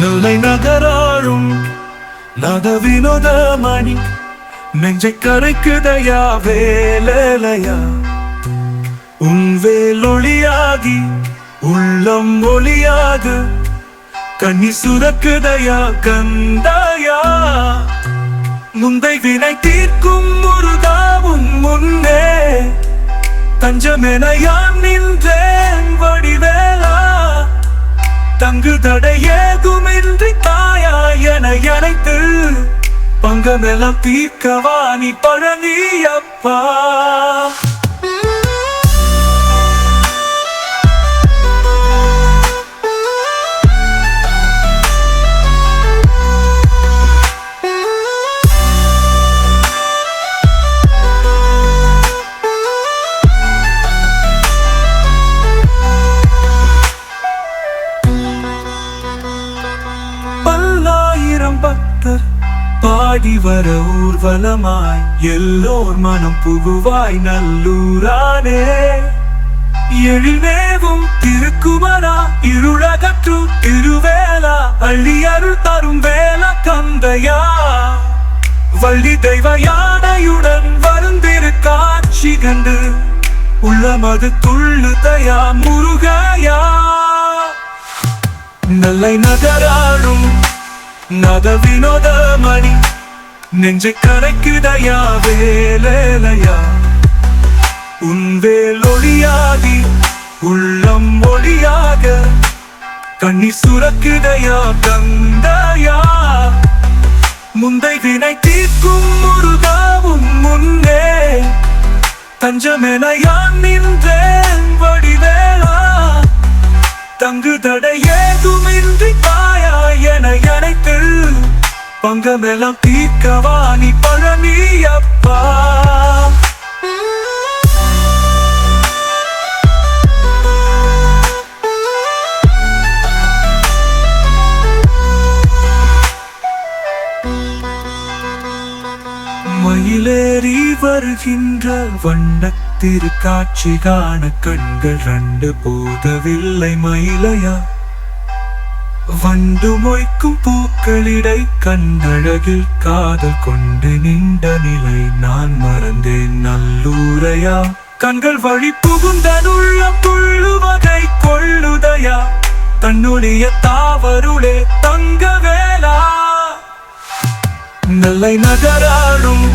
நுழை நகராழும் நத வினோதமணி நெஞ்சை கரைக்குதையா வேலையா உன் வேலொளியாகி உள்ளம் ஒளியாது கண்ணி சுரக்குதையா கந்தாயா? முந்தை வினை தீர்க்கும் முருகாவும் முன்னே. தஞ்சமென யான் நின்றேன் வடிவேலா. தங்கு தடை ஏதுமின்றி தாயா என அழைத்து பங்கமெல்லாம் தீர்க்கவா நீ பழனி அப்பா. ஆயிரம் பக்தர் பாடி வர ஊர்வலமாய் எல்லோர் மனம் புகுவாய் நல்லூரானே. எழில்மேவும் திருக்குமரா இருளகற்று திருவேலா அள்ளி அருள் தரும் வேல கந்தையா. வள்ளி தெய்வ யானையுடன் வருந்திரு காட்சி கண்டு உள்ளமது துள்ளுதையா முருகையா. நல்லை நகராடும் நத வினோத மணி நெஞ்சை கரைக்குதையா வேலையா உன் வேல் ஒளியாகி உள்ளம் ஒளியாக கண்ணி சுரக்குதையா கந்தையா? முந்தை வினை தீர்க்கும் முருகாவும் முன்னே தஞ்சமென யான் நின்றேன் வடிவேலா? தங்கு தடை பங்கமெல்லாம் தீர்க்கவா நீ பழனி அப்பா மயிலேறி வருகின்ற வண்ண திருக்காட்சி காண கண்கள் ரெண்டு போதவில்லை மயிலையா? வண்டு மொய்க்கும் பூக்களிடை கண்ணழகில் காதல் கொண்டு நின்ற நிலை. நான் மறந்தேன் நல்லூரையா? கண்கள் வழி புகுந்தனுள்ள புள்ளுவகை கொள்ளுதையா? தன்னுடைய தாவருளே தங்க வேலா நல்லை நகராடும்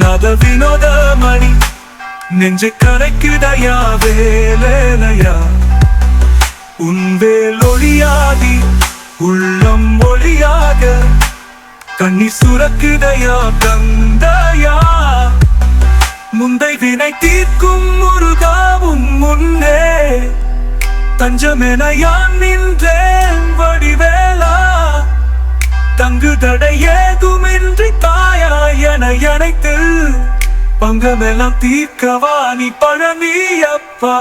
நத வினோத மணி நெஞ்சு கரைக்குதையா வேலையா உன்வேல் ஒளியாதி உள்ளம் ஒளியாக கண்ணி சுரக்குதையா கந்தையா? முந்தை வினை தீர்க்கும் முருகாவும் முன்னே. தஞ்சமென யான் நின்றேன் வடிவேலா? தங்கு தடை ஏதுமின்றி தாயா என அனைத்து பங்கமெல்லாம் தீர்க்கவா நீ பழனி அப்பா